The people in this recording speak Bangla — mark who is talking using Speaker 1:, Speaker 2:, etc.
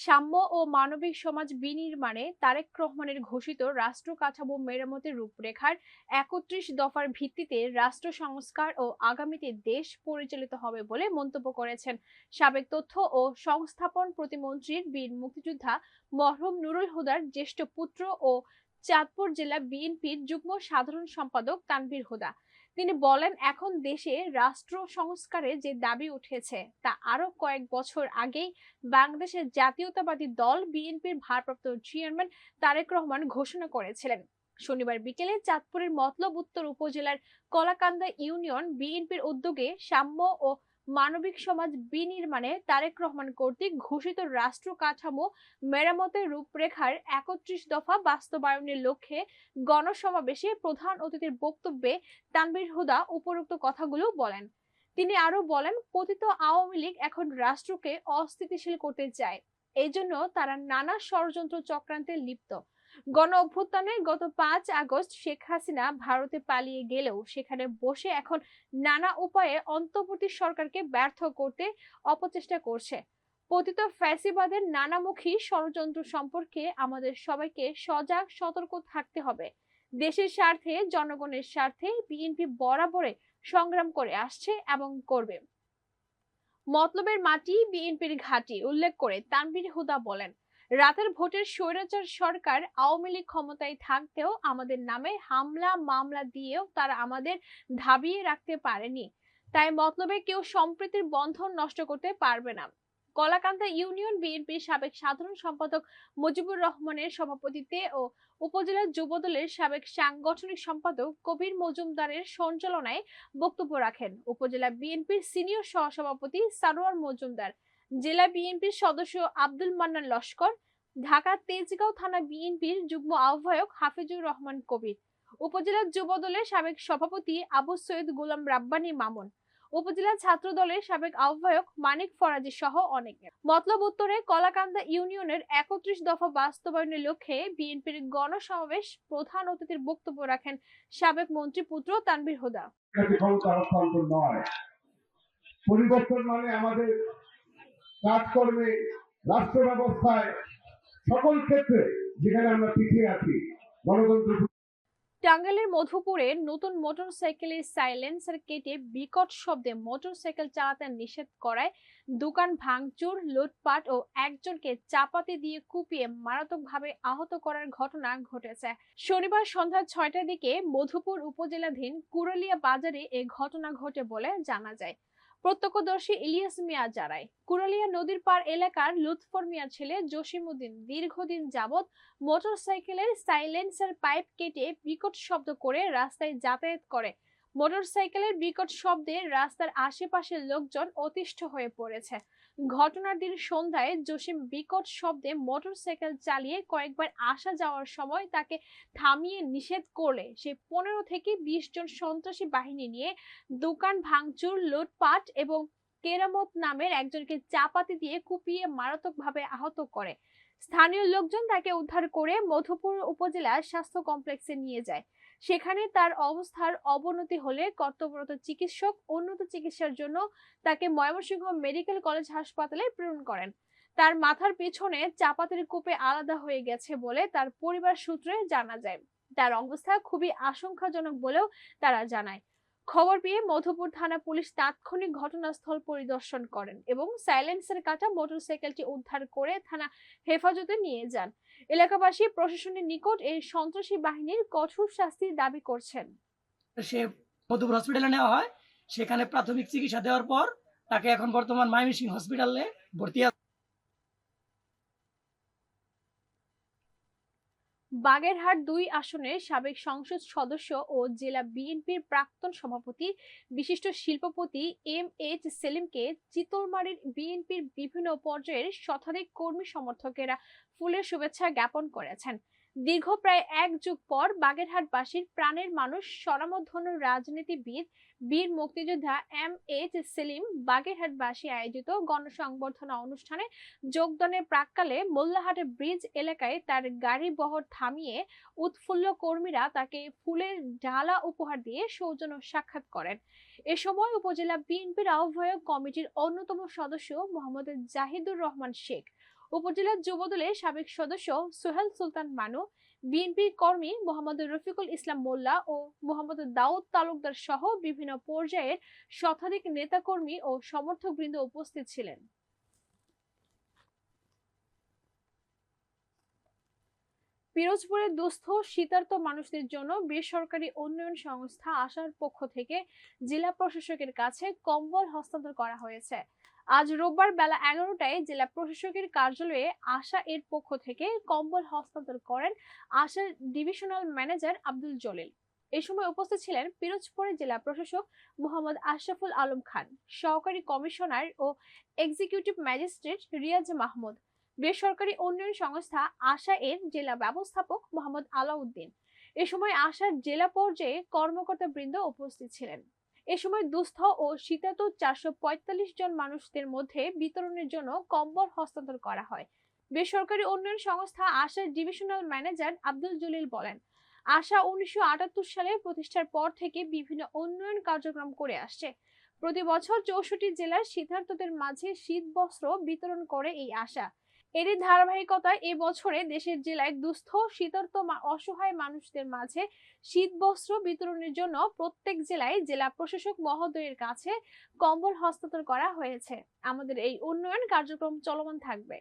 Speaker 1: সাম্য ও মানবিক সমাজ বিনির্মাণে তারেক রহমানের ঘোষিত রাষ্ট্র কাঠামো মেরামতের রূপরেখার একত্রিশ দফার ভিত্তিতে রাষ্ট্র সংস্কার ও আগামীতে দেশ পরিচালিত হবে বলে মন্তব্য করেছেন। সাবেক তথ্য ও সংস্থাপন প্রতিমন্ত্রীর বীর মুক্তিযোদ্ধা মরহুম নুরুল হুদার, জ্যেষ্ঠ পুত্র ও চাঁদপুর জেলা বিএনপির যুগ্ম সাধারণ সম্পাদক তানভীর হুদা। তিনি বলেন, এখন দেশে রাষ্ট্র সংস্কারে যে দাবি উঠেছে, তা আরও কয়েক বছর আগেই বাংলাদেশের জাতীয়তাবাদী দল বিএনপির ভারপ্রাপ্ত চেয়ারম্যান তারেক রহমান ঘোষণা করেছিলেন। শনিবার বিকেলে চাঁদপুরের মতলব উত্তর উপজেলার কলাকান্দা ইউনিয়ন বিএনপির উদ্যোগে সাম্য ও মানবিক সমাজ বিনির্মাণে তারেক রহমান কর্তৃক ঘোষিত রাষ্ট্র কাঠামো মেরামতের রূপরেখার একত্রিশ দফা বাস্তবায়নের লক্ষ্যে গণসমাবেশে প্রধান অতিথির বক্তব্যে তানবির হুদা উপরোক্ত কথাগুলো বলেন। তিনি আরও বলেন পতিত আওয়ামী লীগ এখন রাষ্ট্রকে অস্থিতিশীল করতে চায়। এই জন্য তারা নানা ষড়যন্ত্র চক্রান্তে লিপ্ত। গণ অভ্যুত্থানে গত পাঁচ আগস্ট শেখ হাসিনা ভারতে পালিয়ে গেলেও সেখানে বসে এখন নানা উপায়ে অন্তর্বর্তী সরকারকে ব্যর্থ করতে অপচেষ্টা করছে। পতিত ফ্যাসিবাদের নানামুখী ষড়যন্ত্র সম্পর্কে আমাদের সবাইকে সজাগ, সতর্ক থাকতে হবে। দেশের স্বার্থে, জনগণের স্বার্থে বিএনপি বরাবরে সংগ্রাম করে আসছে এবং করবে। মতলবের মাটি বিএনপির ঘাঁটি, উল্লেখ করে তানভীর হুদা বলেন। রাতের ভোটের স্বৈরাচার সরকার আওয়ামী লীগ ক্ষমতায় থাকতেও আমাদের নামে হামলা, মামলা দিয়েও তারা আমাদের ধাবিয়ে রাখতে পারেনি। তাই মতলবে কেউ সম্প্রীতির বন্ধন নষ্ট করতে পারবে না। কলাকান্দা ইউনিয়ন বিএনপির সাবেক সাধারণ সম্পাদক মুজিবুর রহমানের সভাপতিত্বে ও উপজেলা যুবদলের সাবেক সাংগঠনিক সম্পাদক কবির মজুমদারের সঞ্চালনায় বক্তব্য রাখেন। উপজেলা বিএনপির সিনিয়র সহসভাপতি সারোয়ার মজুমদার, জেলা বিএনপির সদস্য আব্দুল মান্নান লস্কর, ঢাকা তেজগাঁও থানা বিএনপির যুগ্ম আহ্বায়ক হাফিজুর রহমান কবির, উপজেলা যুবদলের সাবেক সভাপতি আবু সৈয়দ গোলাম রাব্বানী মামুন উপজেলা ছাত্র দলের সাবেক আহ্বায়ক মানিক ফরাজি সহ অনেকে মতলব উত্তরে কলাকান্দা ইউনিয়নের একত্রিশ দফা বাস্তবায়নের লক্ষ্যে বিএনপির গণসমাবেশ প্রধান অতিথির বক্তব্য রাখেন সাবেক মন্ত্রী পুত্র তানভীর হুদা।
Speaker 2: পরিবর্তন মানে আমাদের কাজকর্মে রাষ্ট্র ব্যবস্থায় সকল ক্ষেত্রে যেখানে আমরা পিছিয়ে আছি, গণতন্ত্র
Speaker 1: টাঙ্গাইলের মধুপুরে নতুন মোটরসাইকেলের সাইলেন্সার কেটে বিকট শব্দে মোটরসাইকেল চালাতে নিষেধ করায় দোকান ভাঙচুর, লুটপাট ও একজনকে চাপাতি দিয়ে কুপিয়ে মারাত্মকভাবে আহত করার ঘটনা ঘটেছে। শনিবার সন্ধ্যা ছয়টার দিকে মধুপুর উপজেলাধীন কুরালিয়া বাজারে এ ঘটনা ঘটে বলে জানা যায়। প্রত্যক্ষদর্শী ইলিয়াস মিয়া জানায়, কুরালিয়া নদীর পার এলাকার লুৎফর মিয়া ছেলে জসিমুদ্দিন দীর্ঘদিন যাবৎ মোটরসাইকেলের সাইলেন্সার পাইপ কেটে বিকট শব্দ করে রাস্তায় যাতায়াত করে। মোটরসাইকেলের বিকট শব্দে রাস্তার আশেপাশের লোকজন অতিষ্ঠ হয়ে পড়েছে। ঘটনার দিন সন্ধ্যায় জসিম বিকট শব্দে মোটরসাইকেল চালিয়ে কয়েকবার আসা যাওয়ার সময় তাকে থামিয়ে নিষেধ করলে। সে পনেরো থেকে বিশ জন সন্ত্রাসী বাহিনী নিয়ে দোকান ভাঙচুর, লুটপাট এবং কেরামত নামের একজনকে চাপাতি দিয়ে কুপিয়ে মারাত্মকভাবে আহত করে। স্থানীয় লোকজন তাকে উদ্ধার করে মধুপুর উপজেলা স্বাস্থ্য কমপ্লেক্সে নিয়ে যায়। সেখানে তার অবস্থার অবনতি হলে কর্তব্যরত চিকিৎসক উন্নত চিকিৎসার জন্য তাকে ময়মনসিংহ মেডিকেল কলেজ হাসপাতালে প্রেরণ করেন। তার মাথার পেছনে চাপাতের কূপে আলাদা হয়ে গেছে বলে তার পরিবার সূত্রে জানা যায়। তার অবস্থা খুবই আশঙ্কাজনক বলেও তারা জানায়। খবর পেয়ে মধুপুর থানা পুলিশ তাৎক্ষণিক ঘটনাস্থল পরিদর্শন করেন এবং সাইলেন্সার কাটা মোটরসাইকেলটি উদ্ধার করে থানা হেফাজতে নিয়ে যান। এলাকাবাসী প্রশাসনের নিকট এই সন্ত্রাসী বাহিনীর কঠোর শাস্তির দাবি করছেন।
Speaker 3: সে মধুপুর হসপিটালে নেওয়া হয়। সেখানে প্রাথমিক চিকিৎসা দেওয়ার পর তাকে এখন বর্তমান মাইমিসিং হসপিটালে ভর্তি আছে
Speaker 1: বাগেরহাট দুই আসনের সাবেক সংসদ সদস্য ও জেলা বিএনপির প্রাক্তন সভাপতি, বিশিষ্ট শিল্পপতি এম এইচ সেলিমকে চিতলমারির বিএনপির বিভিন্ন পর্যায়ের শতাধিক কর্মী সমর্থকেরা ফুলের শুভেচ্ছা জ্ঞাপন করেছেন। দীর্ঘ প্রায় এক যুগ পর বাগেরহাটবাসীর প্রাণের মানুষ স্বনামধন্য রাজনীতিবিদ, বীর মুক্তিযোদ্ধা এম এইচ সেলিম বাগেরহাটবাসী আয়োজিত গণসংবর্ধনা অনুষ্ঠানে যোগদানের প্রাককালে মোল্লাহাটে ব্রিজ এলাকায় তার গাড়ি বহর থামিয়ে উৎফুল্ল কর্মীরা তাকে ফুলের ডালা উপহার দিয়ে সৌজন্য সাক্ষাৎ করেন। এ সময় উপজেলা বিএনপির আহ্বায়ক কমিটির অন্যতম সদস্য মোহাম্মদ জাহিদুর রহমান শেখ উপজেলা যুবদলের সাবেক সদস্য সোহেল সুলতান মানু বিএনপি কর্মী মোহাম্মদ রফিকুল ইসলাম মোল্লা ও মোহাম্মদ দাউদ তালুকদার সহ বিভিন্ন পর্যায়ের শতাধিক নেতাকর্মী ও সমর্থকবৃন্দ উপস্থিত ছিলেন। পিরোজপুরের দুস্থ শীতার্ত মানুষদের জন্য বেসরকারি উন্নয়ন সংস্থা আসার পক্ষ থেকে জেলা প্রশাসকের কাছে কম্বল হস্তান্তর করা হয়েছে। আজ রোববার বেলা এগারোটায় জেলা প্রশাসকের কার্যালয়ে আশা এর পক্ষ থেকে কম্বল হস্তান্তর করেন আশার ডিভিশনাল ম্যানেজার আব্দুল জলিল। এ সময় উপস্থিত ছিলেন পিরোজপুরের জেলা প্রশাসক মোহাম্মদ আশরাফুল আলম খান, সহকারী কমিশনার ও এক্সিকিউটিভ ম্যাজিস্ট্রেট রিয়াজ মাহমুদ, বেসরকারি উন্নয়ন সংস্থা আশা এর জেলা ব্যবস্থাপক মোহাম্মদ আলাউদ্দিন। এ সময় আশার জেলা পর্যায়ে কর্মকর্তা বৃন্দ উপস্থিত ছিলেন। এ সময় দুস্থ ও শীতাত চারশো পঁয়তাল্লিশ জন মানুষদের মধ্যে বিতরণের জন্য কম্বল হস্তান্তর করা হয়। বেসরকারি উন্নয়ন সংস্থা আশার ডিভিশনাল ম্যানেজার আব্দুল জলিল বলেন, আশা উনিশশো আটাত্তর সালে প্রতিষ্ঠার পর থেকে বিভিন্ন উন্নয়ন কার্যক্রম করে আসছে। প্রতি বছর চৌষট্টি জেলার শীতার্তদের মাঝে শীত বস্ত্র বিতরণ করে এই আশা। এরই ধারাবাহিকতায় এ বছরে দেশের জেলায় দুস্থ শীতার্ত মা- অসহায় মানুষদের মাঝে শীত বস্ত্র বিতরণের জন্য প্রত্যেক জেলায় জেলা প্রশাসক মহোদয়ের কাছে কম্বল হস্তান্তর করা হয়েছে। আমাদের এই উন্নয়ন কার্যক্রম চলমান থাকবে।